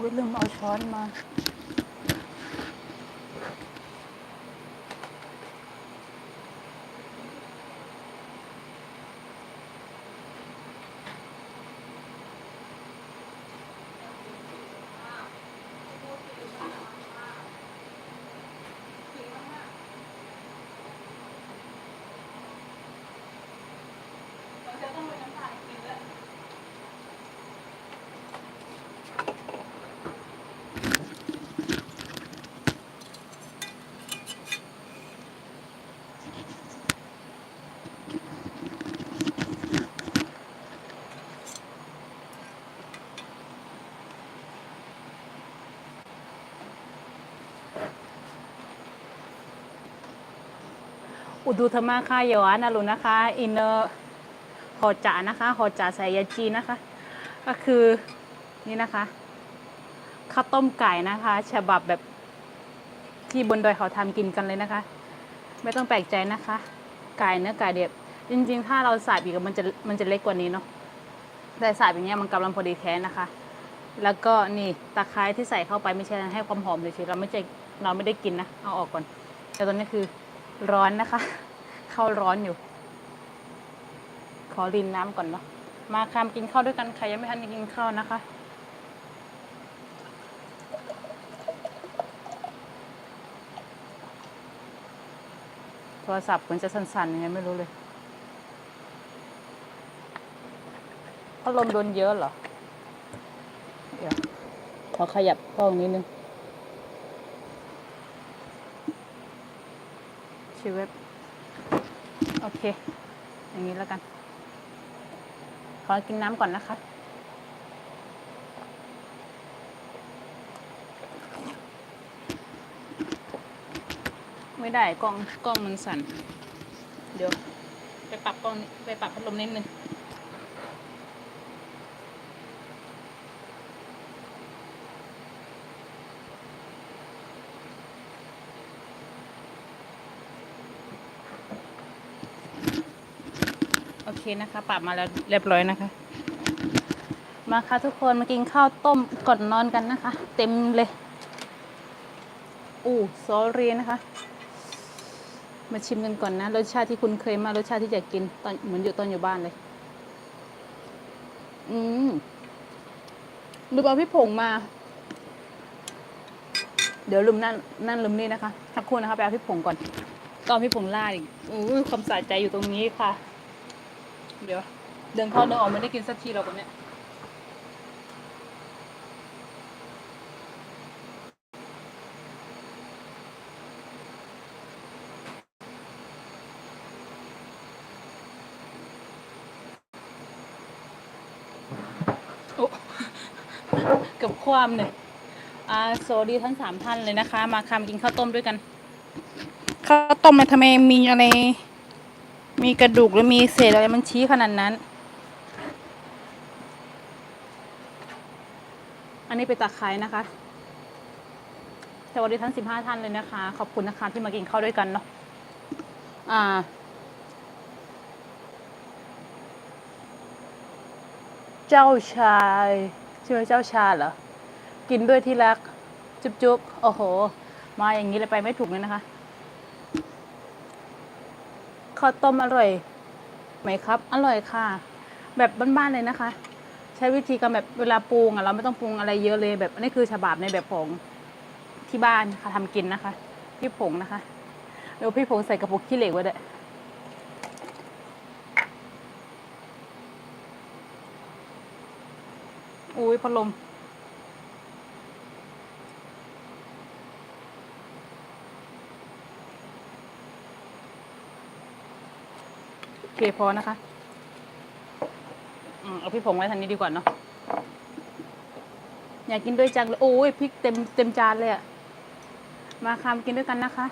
อุ้ยลืมเอาช้อนมา อุดูธรรมาค่ะยาวานะลุนะคะ อินเนอร์หอจ่านะคะหอจ่าใส่ยาจีนนะคะ ก็คือนี่นะคะข้าวต้มไก่นะคะ ฉบับแบบที่บนดอยเขาทำกินกันเลยนะคะ ไม่ต้องแปลกใจนะคะ ไก่เนื้อไก่เดียบจริง ๆ ถ้าเราใส่อีกมันจะมันจะเล็กกว่านี้เนาะแต่ใส่อย่างเงี้มันกำลังพอดีแท้นะคะ แล้วก็นี่ตะไคร้ที่ใส่เข้าไปไม่ใช่ให้ความหอมเฉยๆเราไม่ใช่เราไม่ได้กินนะเอาออกก่อน แต่ตอนนี้คือ ร้อนนะคะ เข้าร้อนอยู่ ขอรินน้ำก่อนเนาะมาคามกินข้าวด้วยกันใครยังไม่ทันกินข้าวนะคะ โทรศัพท์มือนจะสั่นๆยังไงไม่รู้เลยพัดลมโดนเยอะเหรอ เดี๋ยว ขอขยับกล้องนิดนึง ชีวิตโอเค อย่างนี้แล้วกัน ขอกินน้ำก่อนนะคะ ไม่ได้กล้องกล้องมันสั่น เดี๋ยว ไปปรับกล้องไปปรับพัดลมนิดนึง เคนะคะปรับมาแล้วเรียบร้อยนะคะ มาค่ะทุกคนมากินข้าวต้มก่อนนอนกันนะคะ เต็มเลยอู้ซอรีนะคะ มาชิมกันก่อนนะรสชาติที่คุณเคยมารสชาติที่อยากกินตอนเหมือนอยู่ตอนอยู่บ้านเลย อืมดูเอาพี่ผงมา เดี๋ยวลืมนั่นนั่นลืมนี่นะคะทักครู่นะคะไปเอาพี่ผงก่อนก็เอาพี่ผงลาดอีกอู้ความสะใจอยู่ตรงนี้ค่ะ เดี๋ยว เดินเข้าเดินออกไม่ได้กินสักทีเราคนเนี้ยโอ้เกับความเนี่ยอ่าโซดีทั้งสามท่านเลยนะคะ มาคำกินข้าวต้มด้วยกัน ข้าวต้มมันทำไมมีอะไร มีกระดูกหรือมีเศษอะไรมันชี้ขนาดนั้น อันนี้เป็นตะไคร้นะคะ สวัสดีทั้งสิบห้าท่านเลยนะคะ ขอบคุณนะคะที่มากินข้าวด้วยกันเนาะ อ่าเจ้าชายชื่อเจ้าชายเหรอ กินด้วยที่รัก จุ๊บจุ๊บโอ้โห มาอย่างนี้เลยไปไม่ถูกเลยนะคะ ข้าวต้มอร่อยไหมครับ อร่อยค่ะ แบบบ้านๆเลยนะคะ ใช้วิธีการแบบเวลาปรุงอะเราไม่ต้องปรุงอะไรเยอะเลยแบบอันนี้คือฉบับในแบบของที่บ้านค่ะทำกินนะคะพี่ผงนะคะเดี๋ยวพี่ผงใส่กระปุกขี้เหล็กไว้ด้วยอุ้ยพัดลม เคพอนะคะอืมเอาพี่ผงไว้ทางนี้ดีกว่าเนาะอยากกินด้วยจังเลยโอ้ยพริกเต็มเต็มจานเลยอะมาคามกินด้วยกันนะคะ